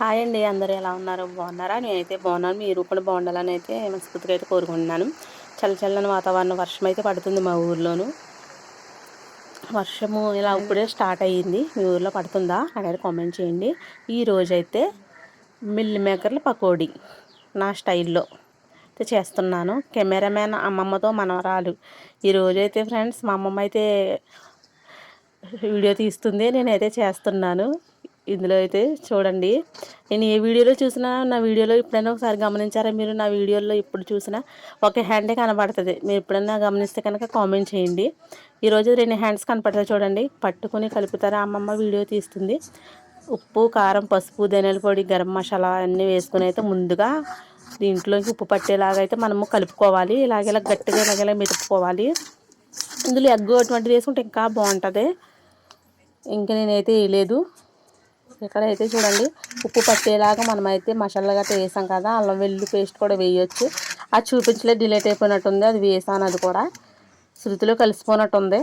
Hi అండి అందరూ ఎలా ఉన్నారు? బాగున్నారా? నేనైతే బాగున్నాను. మీరు కూడా బాగుండాలని అయితే మనస్ఫూర్తిగా అయితే కోరుకుంటున్నాను. చల్ల చల్లని వాతావరణం వర్షం అయితే పడుతుంది మా ఊర్లోను. వర్షము ఇలా ఇప్పుడే స్టార్ట్ అయ్యింది. మీ ఊర్లో పడుతుందా అనేది కామెంట్ చేయండి. ఈ రోజైతే మిల్ మేకర్ల పకోడీ నా స్టైల్లో అయితే చేస్తున్నాను. కెమెరామ్యాన్ అమ్మమ్మతో మనవరాలు. ఈరోజైతే ఫ్రెండ్స్ మా అమ్మమ్మ అయితే వీడియో తీస్తుంది. నేనైతే చేస్తున్నాను. ఇందులో అయితే చూడండి. నేను ఏ వీడియోలో చూసినా నా వీడియోలో ఎప్పుడైనా ఒకసారి గమనించారా? మీరు నా వీడియోలో ఇప్పుడు చూసినా ఒక హ్యాండే కనబడుతుంది. మీరు ఎప్పుడైనా గమనిస్తే కనుక కామెంట్ చేయండి. ఈరోజు రెండు హ్యాండ్స్ కనపడతాయి చూడండి. పట్టుకుని కలుపుతారా? అమ్మమ్మ వీడియో తీస్తుంది. ఉప్పు కారం పసుపు ధనియాల పొడి గరం మసాలా అన్నీ వేసుకుని అయితే ముందుగా దీంట్లోకి ఉప్పు పట్టేలాగా అయితే మనము కలుపుకోవాలి. ఇలాగేలా గట్టిగా ఇలాగేలా మెతుక్కోవాలి. ఇందులో ఎగ్గు అటువంటిది వేసుకుంటే ఇంకా బాగుంటుంది. ఇంకా నేనైతే వేయలేదు. ఇక్కడైతే చూడండి ఉప్పు పట్టేలాగా మనమైతే మసాలా గట్రా వేసాం కదా అల్లం వెల్లుల్లి పేస్ట్ కూడా వేయొచ్చు. అది చూపించలే డిలేట్ అయిపోయినట్టుంది అది వేసాను అది కూడా. శృతిలో కలిసిపోయినట్టుంది.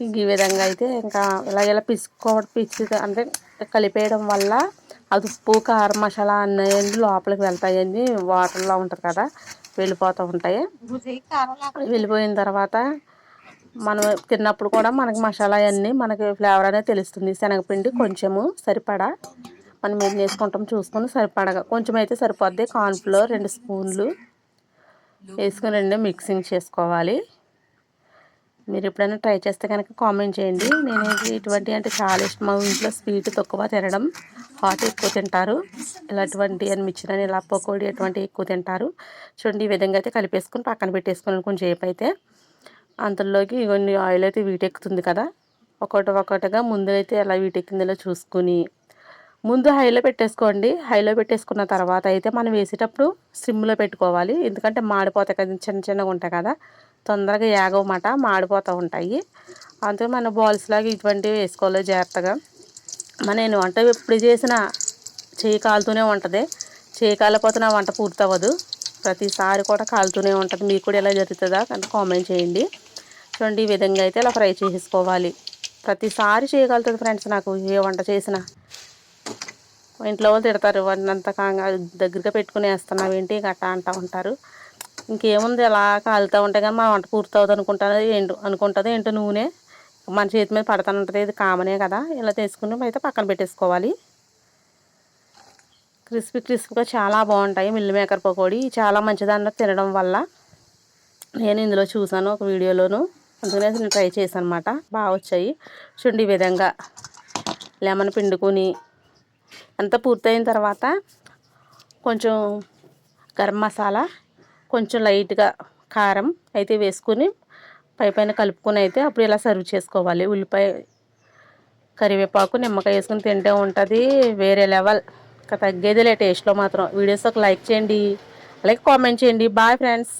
ఈ విధంగా అయితే ఇంకా ఇలా ఇలా పిసుకోవడం పిచ్చి అంటే కలిపేయడం వల్ల అది ఉప్పు కారం మసాలా అన్నీ లోపలికి వెళ్తాయండి వాటర్లో ఉంటుంది కదా వెళ్ళిపోతూ ఉంటాయి. వెళ్ళిపోయిన తర్వాత మనం తిన్నప్పుడు కూడా మనకి మసాలా అన్నీ మనకి ఫ్లేవర్ అనేది తెలుస్తుంది. శనగపిండి కొంచెము సరిపడా మనం ఏం చేసుకుంటాం చూసుకొని సరిపడగా కొంచెం అయితే సరిపోద్ది కార్న్ఫ్లోర్ రెండు స్పూన్లు వేసుకుని రెండు మిక్సింగ్ చేసుకోవాలి. మీరు ఎప్పుడైనా ట్రై చేస్తే కనుక కామెంట్ చేయండి. నేను ఇటువంటి అంటే చాలా ఇష్టం. మా ఇంట్లో స్వీట్ తక్కువ తినడం హాట్ ఎక్కువ తింటారు. ఇలాంటివంటి అని మిక్చర్ ఇలా పకోడీ అటువంటి ఎక్కువ తింటారు. చూడండి ఈ విధంగా అయితే కలిపేసుకొని పక్కన పెట్టేసుకుని కొంచెం సేపు అయితే అంతలోకి ఇవన్నీ ఆయిల్ అయితే వీటెక్కుతుంది కదా. ఒకటి ఒకటిగా ముందు అయితే ఎలా వీటెక్కిందో చూసుకుని ముందు హైలో పెట్టేసుకోండి. హైలో పెట్టేసుకున్న తర్వాత అయితే మనం వేసేటప్పుడు సిమ్లో పెట్టుకోవాలి. ఎందుకంటే మాడిపోతాయి కదా చిన్న చిన్నగా ఉంటాయి కదా. తొందరగా యాగవమాట మాడిపోతూ ఉంటాయి. అందుకే మన బాల్స్ లాగా ఇటువంటివి వేసుకోవాలి జాగ్రత్తగా. మన నేను వంట ఎప్పుడు చేసినా చేయి కాలుతూనే ఉంటుంది. చేయి కాలిపోతే నా వంట పూర్తవ్వదు. ప్రతిసారి కూడా కాలుతూనే ఉంటుంది. మీకు కూడా ఎలా జరుగుతుందా కానీ కామెంట్ చేయండి. చూడండి ఈ విధంగా అయితే ఇలా ఫ్రై చేసుకోవాలి. ప్రతిసారి చేయగలుగుతుంది ఫ్రెండ్స్ నాకు ఏ వంట చేసినా. ఇంట్లో వాళ్ళు తిడతారు అంత కాగా దగ్గరగా పెట్టుకుని వేస్తున్నావు ఏంటి? గట్టా అంటూ ఉంటారు. ఇంకేముంది ఎలా కాలుతూ ఉంటే కానీ మా వంట పూర్తవుతుంది అనుకుంటుంది ఏంటో అనుకుంటుంది ఏంటో నూనె మన చేతి మీద పడతాను ఉంటుంది ఇది కామనే కదా. ఇలా తీసుకుని అయితే పక్కన పెట్టేసుకోవాలి. క్రిస్పీ క్రిస్పీగా చాలా బాగుంటాయి మిల్ మేకర్ పకోడీ. చాలా మంచిదన్న తినడం వల్ల. నేను ఇందులో చూసాను ఒక వీడియోలోను. అందుకనే నేను ట్రై చేశాను అనమాట బాగా వచ్చాయి. చూడండి ఈ విధంగా లెమన్ పిండుకొని అంతా పూర్తయిన తర్వాత కొంచెం గరం మసాలా కొంచెం లైట్గా కారం అయితే వేసుకొని పై పైన కలుపుకొని అయితే అప్పుడు ఇలా సర్వ్ చేసుకోవాలి? ఉల్లిపాయ కరివేపాకు నిమ్మకాయ వేసుకొని తింటే ఉంటుంది వేరే లెవెల్. ఇంకా తగ్గేదిలే టేస్ట్లో మాత్రం. వీడియోస్ ఒక లైక్ చేయండి. అలాగే కామెంట్ చేయండి. Bye friends.